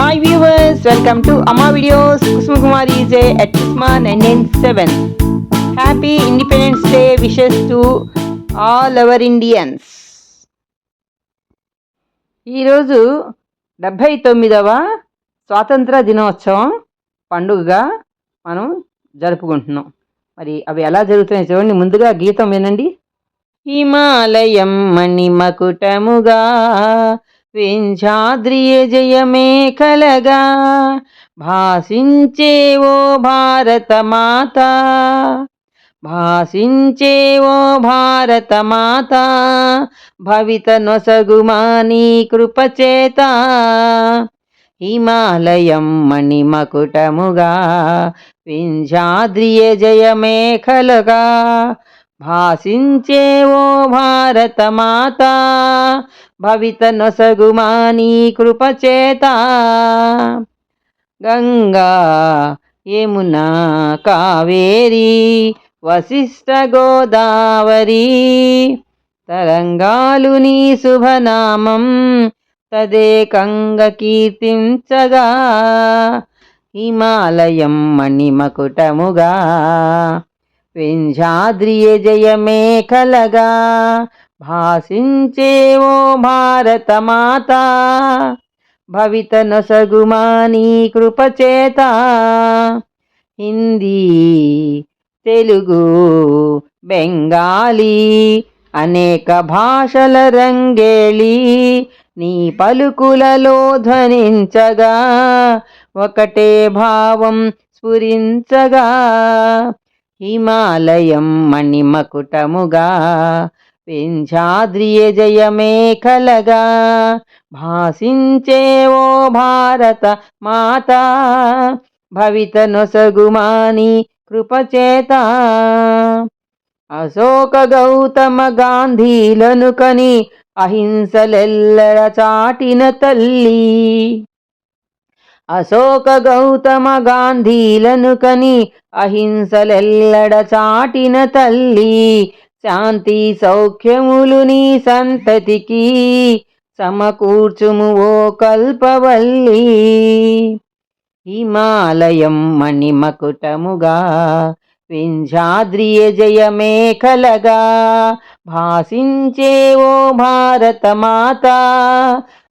Hi viewers welcome to Amma videos Kusuma Kumar is a at Kusma 997 happy independence day wishes to all our Indians ఈరోజు డెబ్భై తొమ్మిదవ స్వాతంత్ర దినోత్సవం పండుగగా మనం జరుపుకుంటున్నాం. మరి అవి ఎలా జరుగుతున్నాయి చూడండి. ముందుగా గీతం వినండి. హిమాలయం మణిమకుటముగా వింఛాద్రియ జయమేఖలగా భాసించే ఓ భారత మాత భాసించే ఓ భారత మాత భవిత నొసగుమాని కృపచేత. హిమాలయం మణిమకుటముగా వింఛాద్రియ జయమేఖలగా భాసించే ఓ భారత మాత భవిత నొసగుమాని కృపచేత. గంగా యమునా కావేరీ వశిష్ట గోదావరి తరంగాలు నీ శుభనామం తదేకంగ కీర్తించగా. హిమాలయం మణిమకుటముగా వింధ్యాద్రియ జయమేఖలగా భాషించేవో ఓ భారత మాత భవిత నసగుమానీ కృపచేత. హిందీ తెలుగు బెంగాలీ అనేక భాషల రంగేళి నీ పలుకులలో ధ్వనించగా ఒకటే భావం స్ఫురించగా. హిమాలయం మణిమకుటముగా వింఛాద్రియ జయమేఖలగా భాసించే ఓ భారత మాత. భవిత నొసగుమాని కృపచేత. అశోక గౌతమ గాంధీలను కని అహింసలెల్లర చాటిన తల్లి. అశోక గౌతమ గాంధీలను కని అహింసలెల్లడ చాటిన తల్లి. శాంతి సౌఖ్యములు నీ సంతతికి సమకూర్చుము ఓ కల్పవల్లి. హిమాలయం మణిమకుటముగా వింధ్యాద్రియ జయమేఖలగా భాసించే ఓ భారత మాత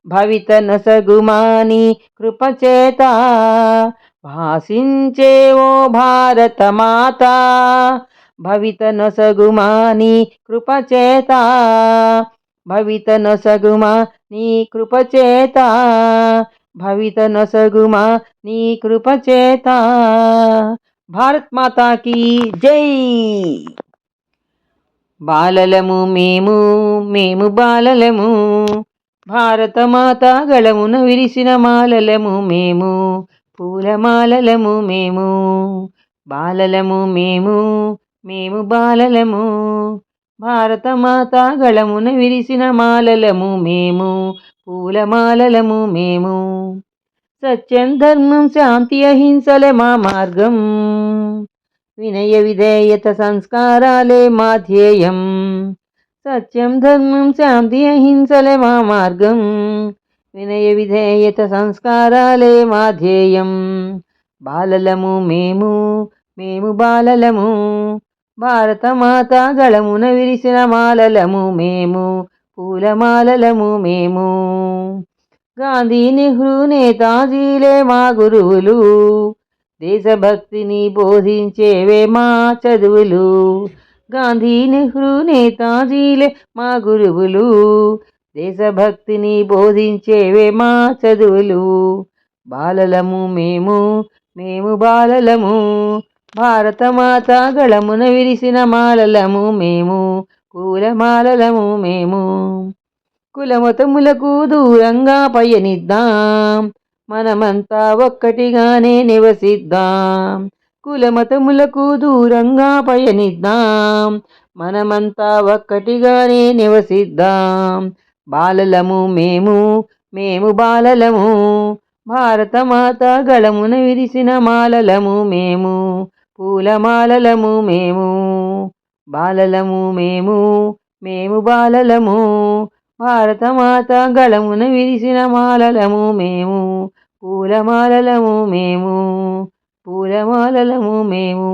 భవిత నసగుమాని కృపచేత భాసించే ఓ భారత మాత భవిత నొసగుమాని కృపచేత. భవిత నొసగుమా నీ కృపచేత. భవిత నొసగుమా నీ కృపచేత. భారత్ మాతాకి జై. బాలలము మేము మేము బాలలము. భారతమాత గళమున విరిసిన మాలలము మేము పూలమాలలము మేము. బాలలము మేము మేము బాలలము భారతమాత గళమున విరిసిన మాలలము మేము పూలమాలలము మేము. సత్యం ధర్మం శాంతి అహింసల మా మార్గం. వినయ విధేయత సంస్కారాలే మా ధ్యేయం. సత్యం ధర్మం శాంతి అహింసలే మా మార్గం. వినయ విధేయత సంస్కారాలే మా ధ్యేయం. బాలలము మేము మేము బాలలము. భారతమాత గళమున విరిసిన మాలలము మేము పూలమాలలము మేము. గాంధీ నెహ్రూ నేతాజీలే మా గురువులు దేశభక్తిని బోధించేవే మా చదువులు. గాంధీ నెహ్రూ నేతాజీలే మా గురువులు దేశభక్తిని బోధించేవే మా చదువులు. బాలలము మేము మేము బాలలము. భారతమాత గళమున విరిసిన మాలలము మేము కూలమాలలము మేము. కులమతములకు దూరంగా పయనిద్దాం మనమంతా ఒక్కటిగానే నివసిద్దాం. కులమతములకు దూరంగా పయనిద్దాం మనమంతా ఒక్కటిగానే నివసిద్దాం. బాలలము మేము మేము బాలలము. భారతమాత గళమున విరిసిన మాలలము మేము పూలమాలలము మేము బాలలము మేము మేము బాలలము. భారతమాత గళమున విరిసిన మాలలము మేము పూలమాలలము మేము పూలమాలలము మేము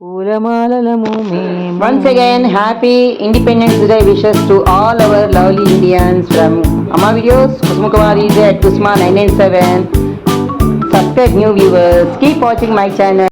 పూలమాలలము మేము. Once again happy independence day wishes to all our lovely Indians from Amma videos Kusumakumari at Kusma nine nine seven subscribe new viewers keep watching my channel